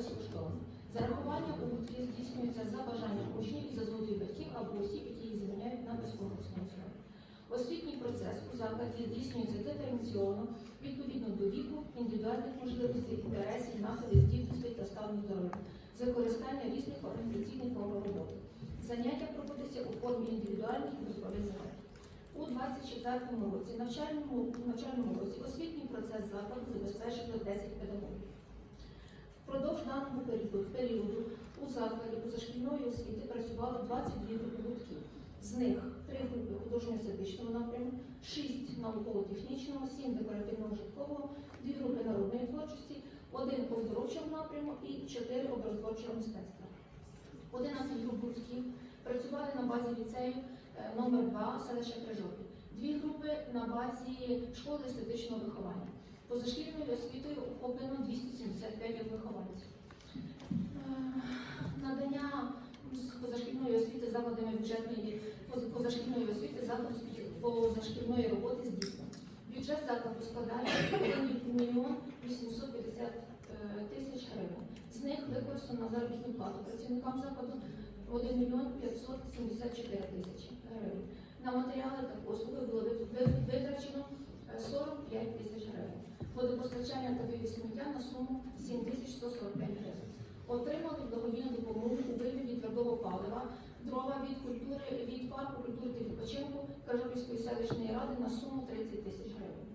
до 18 років безкоштовно. Зарахування у гуртки здійснюється за бажанням учнів і за згодою батьків або осіб, які їх звільняють на безконкурсній основі. Освітній процес у закладі здійснюється диференційовано відповідно до віку, індивідуальних можливостей, інтересів, заходів, здібностей та стану здоров'я з використання різних організаційних форм роботи. Заняття проводяться у формі індивідуальних і групових занять. У 24 році навчальному, навчальному році освітній процес закладу забезпечено 10 даного періоду, у закладі позашкільної освіти працювало 22 групи гуртків. З них 3 групи художньо-естетичного напряму, 6 науково-технічного, 7 декоративно-житкового, 2 групи народної творчості, 1 оздоровчого напряму і 4 образотворчого мистецтва. 11 груп гуртків працювали на базі ліцею е, номер 2 селища Крижопіль. Дві групи на базі школи естетичного виховання. Позашкільною освітою охоплено 275 вихованців. Е, Надання позашкільної освіти закладами бюджетної позашкільної освіти закладу позашкільної роботи здійснено. Бюджет закладу складає 1 мільйон 850 е, тисяч гривень. З них використано заробітну плату працівникам закладу 1 мільйон 574 тисячі гривень. На матеріали та послуги було ви- ви- витрачено е, 45 тисяч гривень. Водопостачання та вивіз сміття на суму 7 тисяч 145 гривень. Селищної ради на суму 30 тисяч гривень.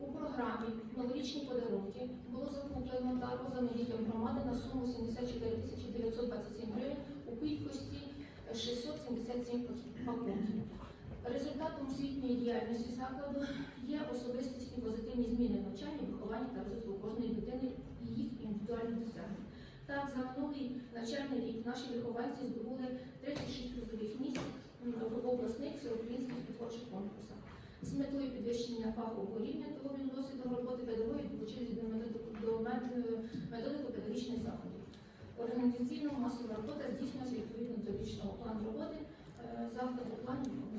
У програмі Новорічні подарунки було закуплено та роздано дітям громади на суму 74 тисячі 927 гривень у кількості 677 пакунків. Результатом освітньої діяльності закладу є особистісні позитивні зміни в навчанні, вихованні та розвитку кожної дитини і їх індивідуальних досягнень. Так, за минулий навчальний рік наші вихованці здобули 36 призових всеукраїнських конкурсах. З метою підвищення фахового рівня та обміну досвідом роботи педагогів долучились до методико- до мет- методико-педагогічних заходів. Організаційно-масова робота здійснюється відповідно до річного плану роботи заходу закладу плану роботи.